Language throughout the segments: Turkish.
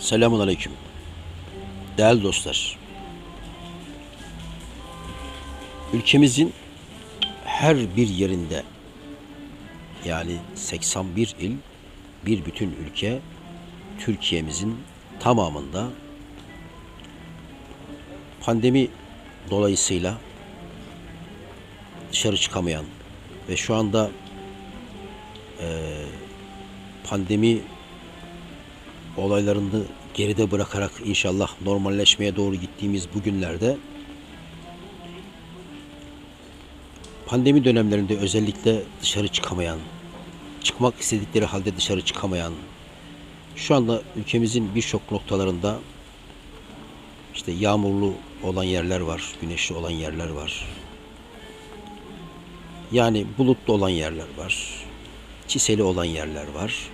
Selamun Aleyküm. Değerli dostlar. Ülkemizin her bir yerinde yani 81 il bir bütün ülke Türkiye'mizin tamamında pandemi dolayısıyla dışarı çıkamayan ve şu anda eee, pandemi olaylarını geride bırakarak inşallah normalleşmeye doğru gittiğimiz bu günlerde pandemi dönemlerinde özellikle dışarı çıkamayan, çıkmak istedikleri halde dışarı çıkamayan, şu anda ülkemizin birçok noktalarında işte yağmurlu olan yerler var, güneşli olan yerler var. Yani bulutlu olan yerler var, çiseli olan yerler var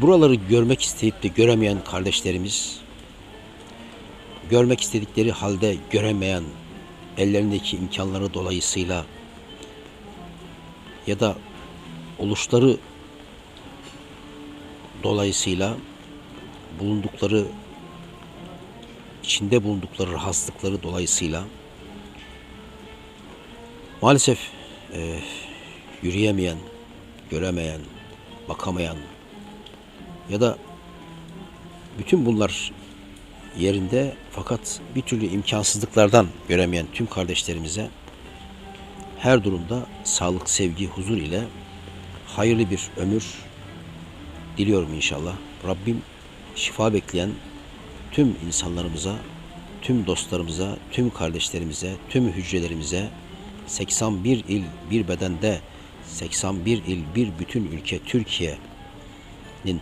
buraları görmek isteyip de göremeyen kardeşlerimiz, görmek istedikleri halde göremeyen ellerindeki imkanları dolayısıyla ya da oluşları dolayısıyla bulundukları içinde bulundukları rahatsızlıkları dolayısıyla maalesef eee, yürüyemeyen, göremeyen, bakamayan, ya da bütün bunlar yerinde fakat bir türlü imkansızlıklardan göremeyen tüm kardeşlerimize her durumda sağlık, sevgi, huzur ile hayırlı bir ömür diliyorum inşallah. Rabbim şifa bekleyen tüm insanlarımıza, tüm dostlarımıza, tüm kardeşlerimize, tüm hücrelerimize 81 il bir bedende 81 il bir bütün ülke Türkiye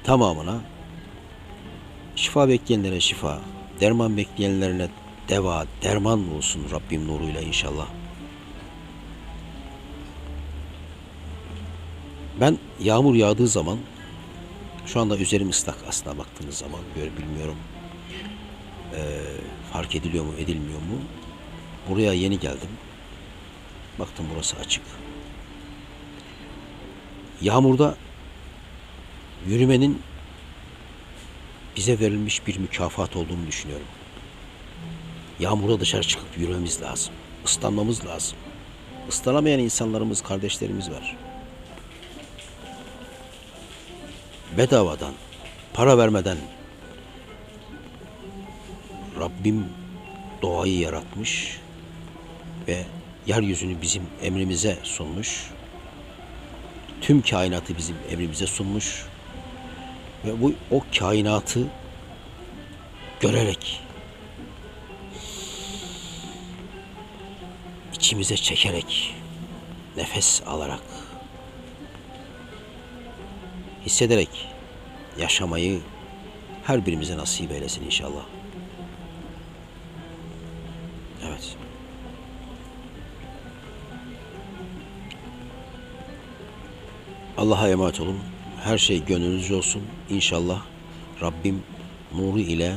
tamamına şifa bekleyenlere şifa, derman bekleyenlerine deva, derman olsun Rabbim nuruyla inşallah. Ben yağmur yağdığı zaman şu anda üzerim ıslak aslında baktığınız zaman böyle bilmiyorum eee, fark ediliyor mu edilmiyor mu. Buraya yeni geldim. Baktım burası açık. Yağmurda yürümenin bize verilmiş bir mükafat olduğunu düşünüyorum. Yağmurda dışarı çıkıp yürümemiz lazım. Islanmamız lazım. Islanamayan insanlarımız, kardeşlerimiz var. Bedavadan, para vermeden Rabbim doğayı yaratmış ve yeryüzünü bizim emrimize sunmuş. Tüm kainatı bizim emrimize sunmuş ve bu o kainatı görerek içimize çekerek nefes alarak hissederek yaşamayı her birimize nasip eylesin inşallah. Evet. Allah'a emanet olun. Her şey gönlünüzce olsun. İnşallah Rabbim nuru ile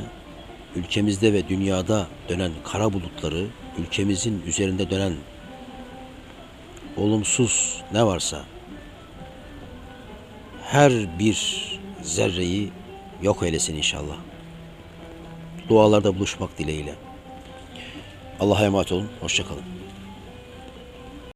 ülkemizde ve dünyada dönen kara bulutları, ülkemizin üzerinde dönen olumsuz ne varsa her bir zerreyi yok eylesin inşallah. Dualarda buluşmak dileğiyle. Allah'a emanet olun. Hoşçakalın.